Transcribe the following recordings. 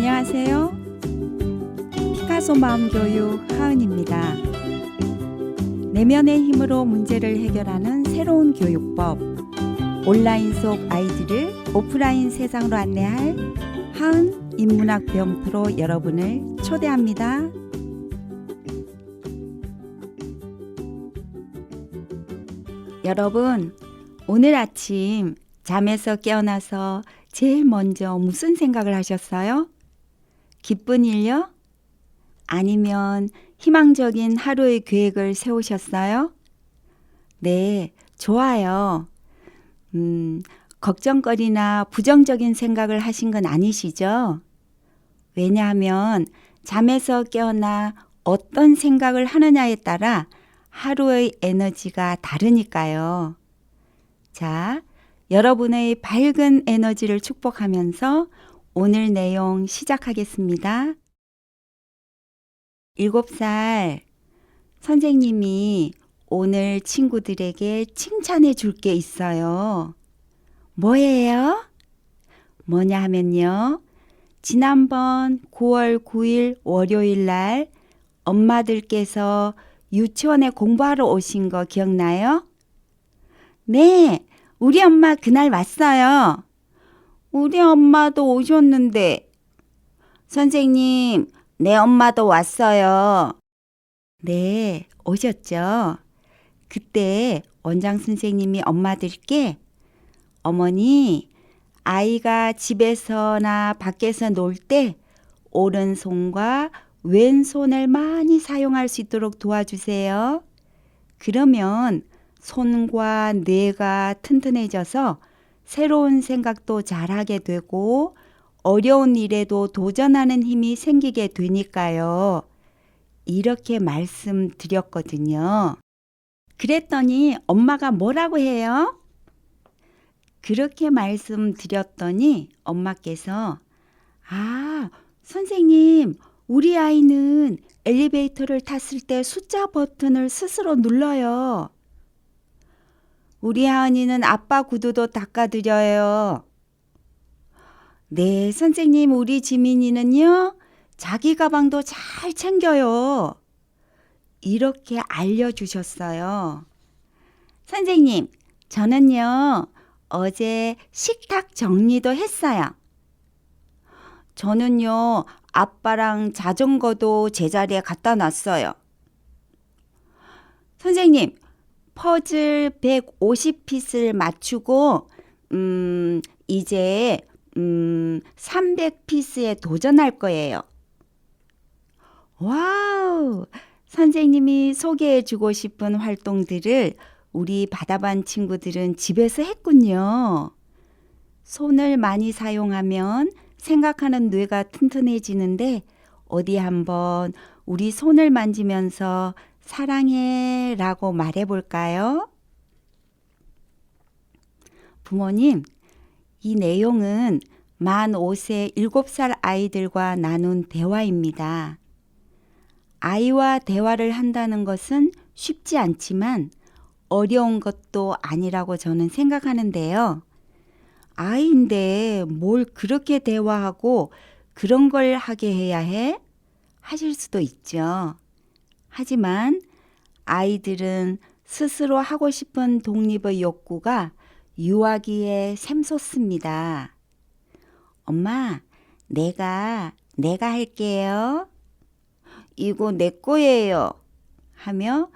안녕하세요. 피카소 마음 교육 하은입니다. 내면의 힘으로 문제를 해결하는 새로운 교육법. 온라인 속 아이들을 오프라인 세상으로 안내할 하은 인문학 병프로 여러분을 초대합니다. 여러분, 오늘 아침 잠에서 깨어나서 제일 먼저 무슨 생각을 하셨어요? 기쁜 일요? 아니면 희망적인 하루의 계획을 세우셨어요? 네, 좋아요. 음, 걱정거리나 부정적인 생각을 하신 건 아니시죠? 왜냐하면 잠에서 깨어나 어떤 생각을 하느냐에 따라 하루의 에너지가 다르니까요. 자, 여러분의 밝은 에너지를 축복하면서 오늘 내용 시작하겠습니다. 7살 선생님이 오늘 친구들에게 칭찬해 줄 게 있어요. 뭐예요? 뭐냐 하면요. 지난번 9월 9일 월요일 날 엄마들께서 유치원에 공부하러 오신 거 기억나요? 네, 우리 엄마 그날 왔어요. 우리 엄마도 오셨는데. 선생님, 내 엄마도 왔어요. 네, 오셨죠. 그때 원장 선생님이 엄마들께 어머니, 아이가 집에서나 밖에서 놀 때 오른손과 왼손을 많이 사용할 수 있도록 도와주세요. 그러면 손과 뇌가 튼튼해져서 새로운 생각도 잘하게 되고 어려운 일에도 도전하는 힘이 생기게 되니까요. 이렇게 말씀드렸거든요. 그랬더니 엄마가 뭐라고 해요? 그렇게 말씀드렸더니 엄마께서 아, 선생님, 우리 아이는 엘리베이터를 탔을 때 숫자 버튼을 스스로 눌러요. 우리 하은이는 아빠 구두도 닦아드려요. 네, 선생님, 우리 지민이는요, 자기 가방도 잘 챙겨요. 이렇게 알려주셨어요. 선생님, 저는요, 어제 식탁 정리도 했어요. 저는요, 아빠랑 자전거도 제자리에 갖다 놨어요. 선생님, 퍼즐 150핏을 맞추고, 음, 이제, 음, 300피스에 도전할 거예요. 와우! 선생님이 소개해 주고 싶은 활동들을 우리 바다반 친구들은 집에서 했군요. 손을 많이 사용하면 생각하는 뇌가 튼튼해지는데 어디 한번 우리 손을 만지면서 사랑해 라고 말해 볼까요? 부모님, 이 내용은 만 5세 7살 아이들과 나눈 대화입니다. 아이와 대화를 한다는 것은 쉽지 않지만 어려운 것도 아니라고 저는 생각하는데요. 아이인데 뭘 그렇게 대화하고 그런 걸 하게 해야 해? 하실 수도 있죠. 하지만 아이들은 스스로 하고 싶은 독립의 욕구가 유아기에 샘솟습니다. 엄마, 내가, 내가 할게요. 이거 내 거예요. 하며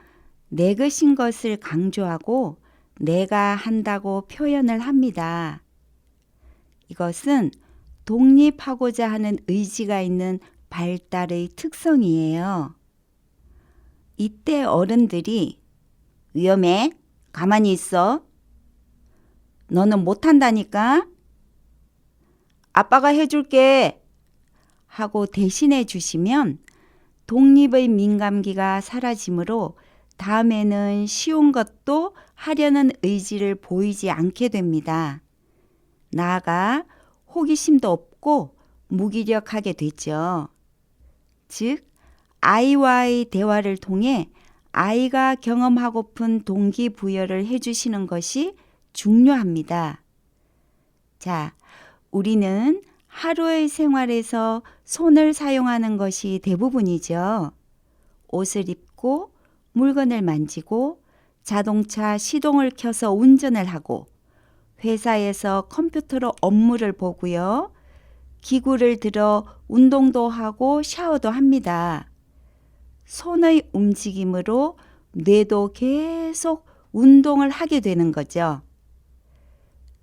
내 것인 것을 강조하고 내가 한다고 표현을 합니다. 이것은 독립하고자 하는 의지가 있는 발달의 특성이에요. 이때 어른들이 위험해. 가만히 있어. 너는 못한다니까. 아빠가 해줄게. 하고 대신해 주시면 독립의 민감기가 사라지므로 다음에는 쉬운 것도 하려는 의지를 보이지 않게 됩니다. 나아가 호기심도 없고 무기력하게 되죠. 즉, 아이와의 대화를 통해 아이가 경험하고픈 동기부여를 해주시는 것이 중요합니다. 자, 우리는 하루의 생활에서 손을 사용하는 것이 대부분이죠. 옷을 입고 물건을 만지고 자동차 시동을 켜서 운전을 하고 회사에서 컴퓨터로 업무를 보고요. 기구를 들어 운동도 하고 샤워도 합니다. 손의 움직임으로 뇌도 계속 운동을 하게 되는 거죠.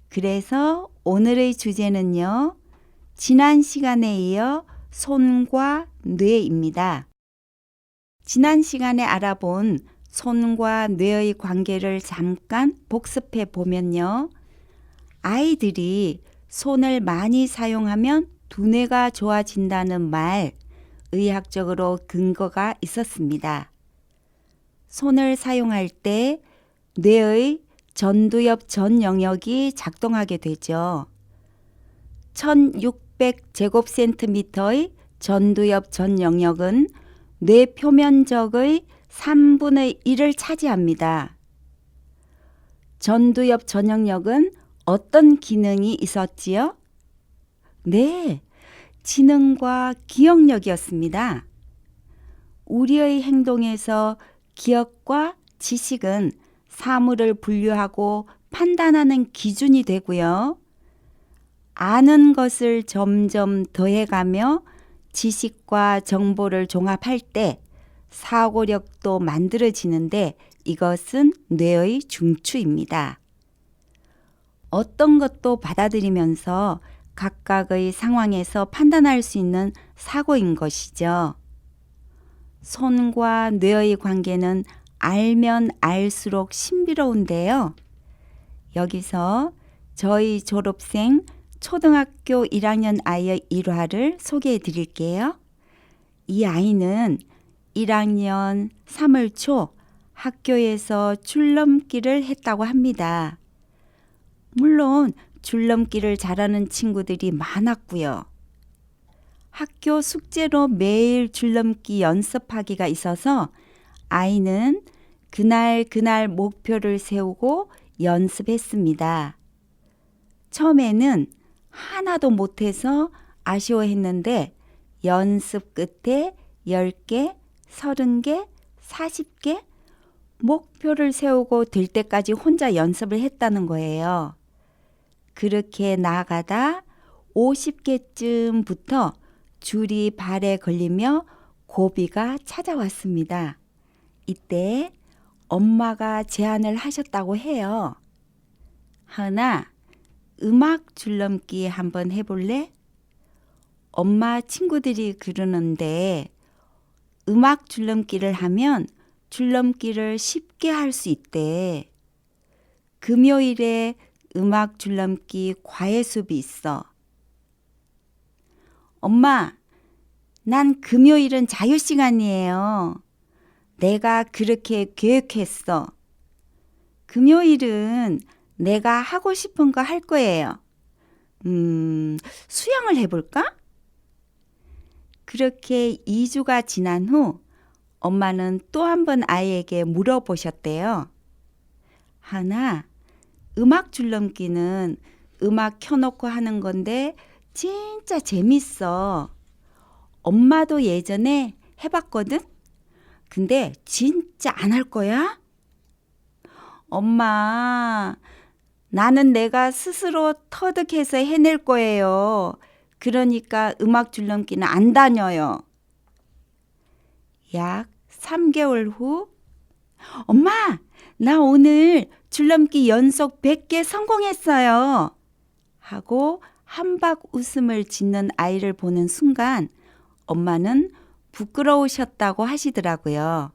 그래서 오늘의 주제는요. 지난 시간에 이어 손과 뇌입니다. 지난 시간에 알아본 손과 뇌의 관계를 잠깐 복습해 보면요. 아이들이 손을 많이 사용하면 두뇌가 좋아진다는 말, 의학적으로 근거가 있었습니다. 손을 사용할 때 뇌의 전두엽 전 영역이 작동하게 되죠. 1600제곱센티미터의 전두엽 전 영역은 뇌 표면적의 3분의 1을 차지합니다. 전두엽 전 영역은 어떤 기능이 있었지요? 네, 지능과 기억력이었습니다. 우리의 행동에서 기억과 지식은 사물을 분류하고 판단하는 기준이 되고요. 아는 것을 점점 더해가며 지식과 정보를 종합할 때 사고력도 만들어지는데 이것은 뇌의 중추입니다. 어떤 것도 받아들이면서 각각의 상황에서 판단할 수 있는 사고인 것이죠. 손과 뇌의 관계는 알면 알수록 신비로운데요. 여기서 저희 졸업생 초등학교 1학년 아이의 일화를 소개해 드릴게요. 이 아이는 1학년 3월 초 학교에서 줄넘기를 했다고 합니다. 물론 줄넘기를 잘하는 친구들이 많았고요. 학교 숙제로 매일 줄넘기 연습하기가 있어서 아이는 그날 그날 목표를 세우고 연습했습니다. 처음에는 하나도 못해서 아쉬워했는데 연습 끝에 10개, 30개, 40개 목표를 세우고 될 때까지 혼자 연습을 했다는 거예요. 그렇게 나아가다 50개쯤부터 줄이 발에 걸리며 고비가 찾아왔습니다. 이때 엄마가 제안을 하셨다고 해요. 하은아, 음악 줄넘기 한번 해볼래? 엄마 친구들이 그러는데 음악 줄넘기를 하면 줄넘기를 쉽게 할 수 있대. 금요일에 음악 줄넘기 과외 수업이 있어. 엄마, 난 금요일은 자유 시간이에요. 내가 그렇게 계획했어. 금요일은 내가 하고 싶은 거 할 거예요. 음, 수영을 해볼까? 그렇게 2주가 지난 후 엄마는 또 한 번 아이에게 물어보셨대요. 하나, 음악 줄넘기는 음악 켜놓고 하는 건데 진짜 재밌어. 엄마도 예전에 해봤거든? 근데 진짜 안 할 거야? 엄마, 나는 내가 스스로 터득해서 해낼 거예요. 그러니까 음악 줄넘기는 안 다녀요. 약 3개월 후, 엄마, 나 오늘 줄넘기 연속 100개 성공했어요. 하고 한박 웃음을 짓는 아이를 보는 순간 엄마는 부끄러우셨다고 하시더라고요.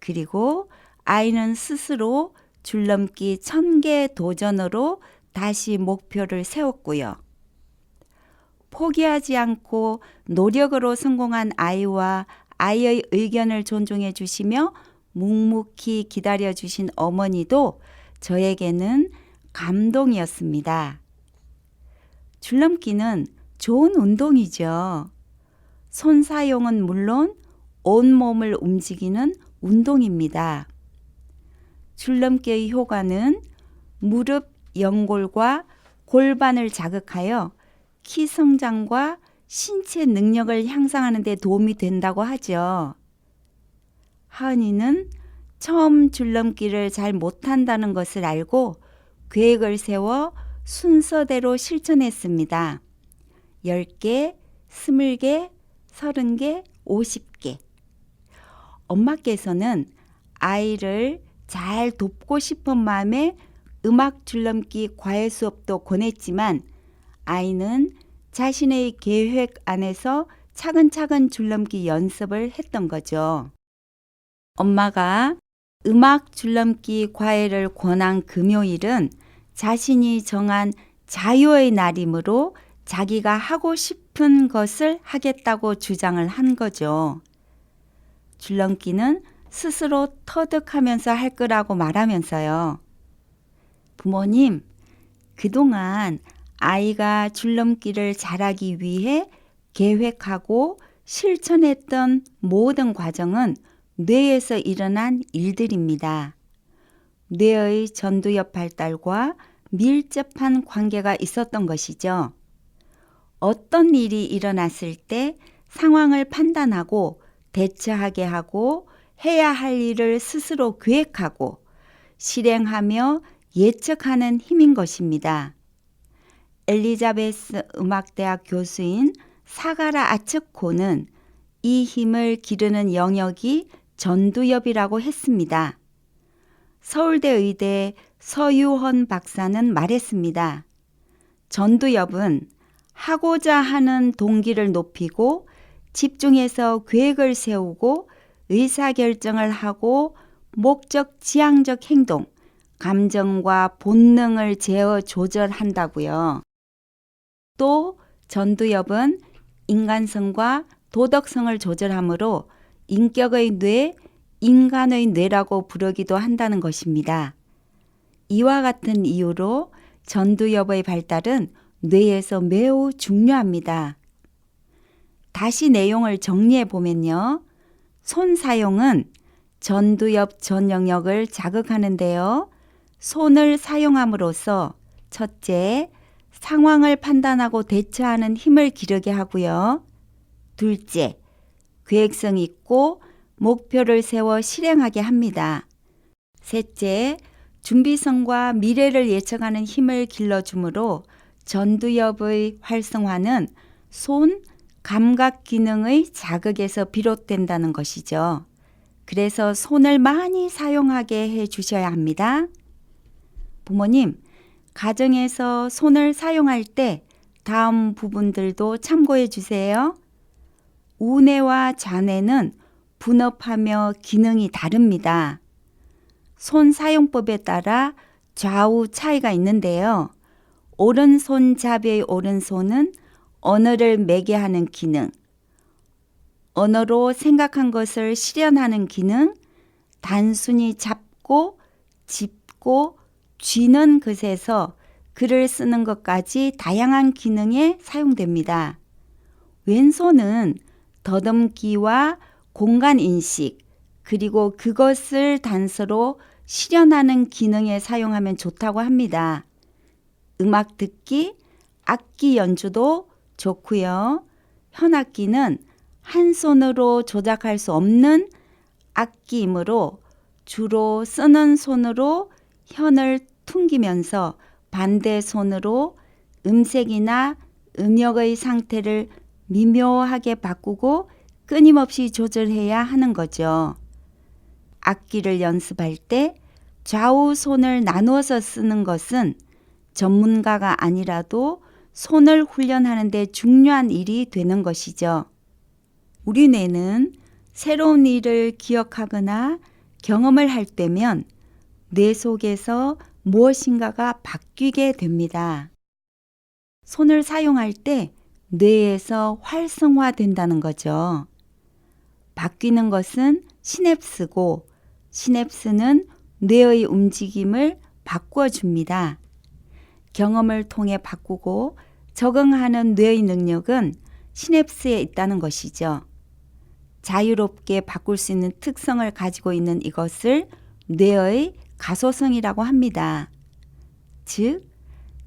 그리고 아이는 스스로 줄넘기 1000개 도전으로 다시 목표를 세웠고요. 포기하지 않고 노력으로 성공한 아이와 아이의 의견을 존중해 주시며 묵묵히 기다려 주신 어머니도 저에게는 감동이었습니다. 줄넘기는 좋은 운동이죠. 손 사용은 물론 온몸을 움직이는 운동입니다. 줄넘기의 효과는 무릎 연골과 골반을 자극하여 키 성장과 신체 능력을 향상하는 데 도움이 된다고 하죠. 하은이는 처음 줄넘기를 잘 못한다는 것을 알고 계획을 세워 순서대로 실천했습니다. 10개, 20개, 30개, 50개. 엄마께서는 아이를 잘 돕고 싶은 마음에 음악 줄넘기 과외 수업도 권했지만 아이는 자신의 계획 안에서 차근차근 줄넘기 연습을 했던 거죠. 엄마가 음악 줄넘기 과외를 권한 금요일은 자신이 정한 자유의 날이므로 자기가 하고 싶은 것을 하겠다고 주장을 한 거죠. 줄넘기는 스스로 터득하면서 할 거라고 말하면서요. 부모님, 그동안 아이가 줄넘기를 잘하기 위해 계획하고 실천했던 모든 과정은 뇌에서 일어난 일들입니다. 뇌의 전두엽 발달과 밀접한 관계가 있었던 것이죠. 어떤 일이 일어났을 때 상황을 판단하고 대처하게 하고 해야 할 일을 스스로 계획하고 실행하며 예측하는 힘인 것입니다. 엘리자베스 음악대학 교수인 사가라 아츠코는 이 힘을 기르는 영역이 전두엽이라고 했습니다. 서울대 의대 서유헌 박사는 말했습니다. 전두엽은 하고자 하는 동기를 높이고 집중해서 계획을 세우고 의사결정을 하고 목적 지향적 행동, 감정과 본능을 제어 조절한다고요. 또 전두엽은 인간성과 도덕성을 조절하므로 인격의 뇌, 인간의 뇌라고 부르기도 한다는 것입니다. 이와 같은 이유로 전두엽의 발달은 뇌에서 매우 중요합니다. 다시 내용을 정리해 보면요. 손 사용은 전두엽 전 영역을 자극하는데요. 손을 사용함으로써 첫째, 상황을 판단하고 대처하는 힘을 기르게 하고요. 둘째, 계획성 있고 목표를 세워 실행하게 합니다. 셋째, 준비성과 미래를 예측하는 힘을 길러주므로 전두엽의 활성화는 손, 감각 기능의 자극에서 비롯된다는 것이죠. 그래서 손을 많이 사용하게 해 주셔야 합니다. 부모님, 가정에서 손을 사용할 때 다음 부분들도 참고해 주세요. 우뇌와 좌뇌는 분업하며 기능이 다릅니다. 손 사용법에 따라 좌우 차이가 있는데요. 오른손 잡이의 오른손은 언어를 매개 하는 기능, 언어로 생각한 것을 실현하는 기능, 단순히 잡고 짚고 쥐는 것에서 글을 쓰는 것까지 다양한 기능에 사용됩니다. 왼손은 더듬기와 공간 인식, 그리고 그것을 단서로 실현하는 기능에 사용하면 좋다고 합니다. 음악 듣기, 악기 연주도 좋고요. 현악기는 한 손으로 조작할 수 없는 악기이므로 주로 쓰는 손으로 현을 퉁기면서 반대 손으로 음색이나 음역의 상태를 미묘하게 바꾸고 끊임없이 조절해야 하는 거죠. 악기를 연습할 때 좌우 손을 나누어서 쓰는 것은 전문가가 아니라도 손을 훈련하는데 중요한 일이 되는 것이죠. 우리 뇌는 새로운 일을 기억하거나 경험을 할 때면 뇌 속에서 무엇인가가 바뀌게 됩니다. 손을 사용할 때 뇌에서 활성화된다는 거죠. 바뀌는 것은 시냅스고 시냅스는 뇌의 움직임을 바꿔줍니다. 경험을 통해 바꾸고 적응하는 뇌의 능력은 시냅스에 있다는 것이죠. 자유롭게 바꿀 수 있는 특성을 가지고 있는 이것을 뇌의 가소성이라고 합니다. 즉,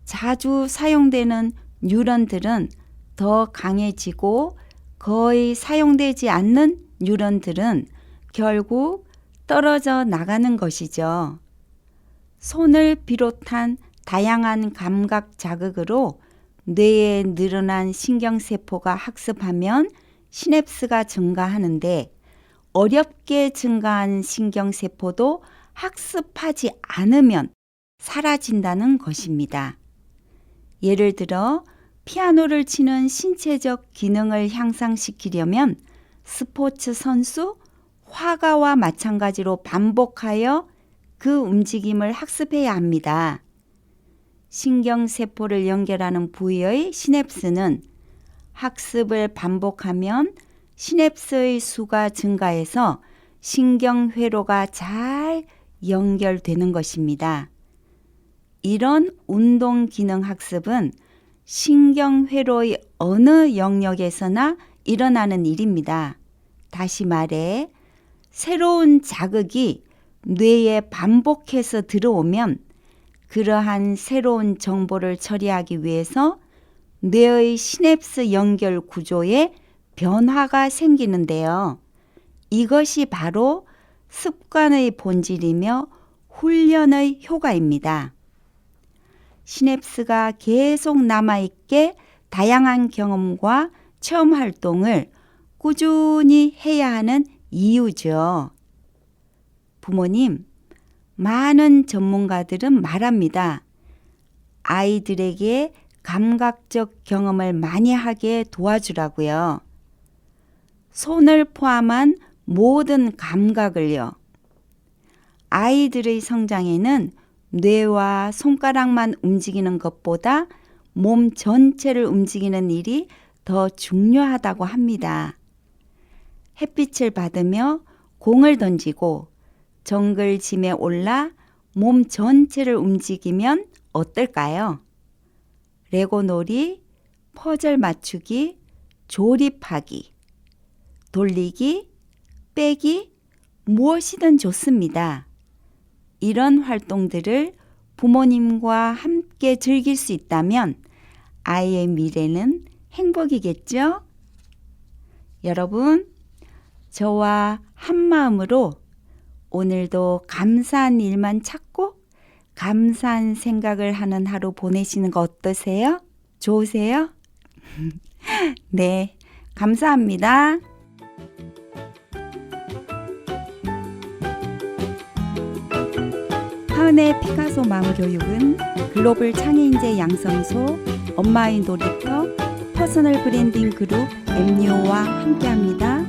자주 사용되는 뉴런들은 더 강해지고 거의 사용되지 않는 뉴런들은 결국 떨어져 나가는 것이죠. 손을 비롯한 다양한 감각 자극으로 뇌에 늘어난 신경세포가 학습하면 시냅스가 증가하는데 어렵게 증가한 신경세포도 학습하지 않으면 사라진다는 것입니다. 예를 들어 피아노를 치는 신체적 기능을 향상시키려면 스포츠 선수, 화가와 마찬가지로 반복하여 그 움직임을 학습해야 합니다. 신경세포를 연결하는 부위의 시냅스는 학습을 반복하면 시냅스의 수가 증가해서 신경회로가 잘 연결되는 것입니다. 이런 운동 기능 학습은 신경회로의 어느 영역에서나 일어나는 일입니다. 다시 말해, 새로운 자극이 뇌에 반복해서 들어오면 그러한 새로운 정보를 처리하기 위해서 뇌의 시냅스 연결 구조에 변화가 생기는데요. 이것이 바로 습관의 본질이며 훈련의 효과입니다. 시냅스가 계속 남아있게 다양한 경험과 체험 활동을 꾸준히 해야 하는 이유죠. 부모님, 많은 전문가들은 말합니다. 아이들에게 감각적 경험을 많이 하게 도와주라고요. 손을 포함한 모든 감각을요. 아이들의 성장에는 뇌와 손가락만 움직이는 것보다 몸 전체를 움직이는 일이 더 중요하다고 합니다. 햇빛을 받으며 공을 던지고 정글 짐에 올라 몸 전체를 움직이면 어떨까요? 레고놀이, 퍼즐 맞추기, 조립하기, 돌리기, 빼기, 무엇이든 좋습니다. 이런 활동들을 부모님과 함께 즐길 수 있다면 아이의 미래는 행복이겠죠? 여러분, 저와 한 마음으로 오늘도 감사한 일만 찾고 감사한 생각을 하는 하루 보내시는 거 어떠세요? 좋으세요? 네, 감사합니다. 하은의 피카소 마음교육은 글로벌 창의인재 양성소, 엄마의 놀이터, 퍼스널 브랜딩 그룹 엠뉴와 함께합니다.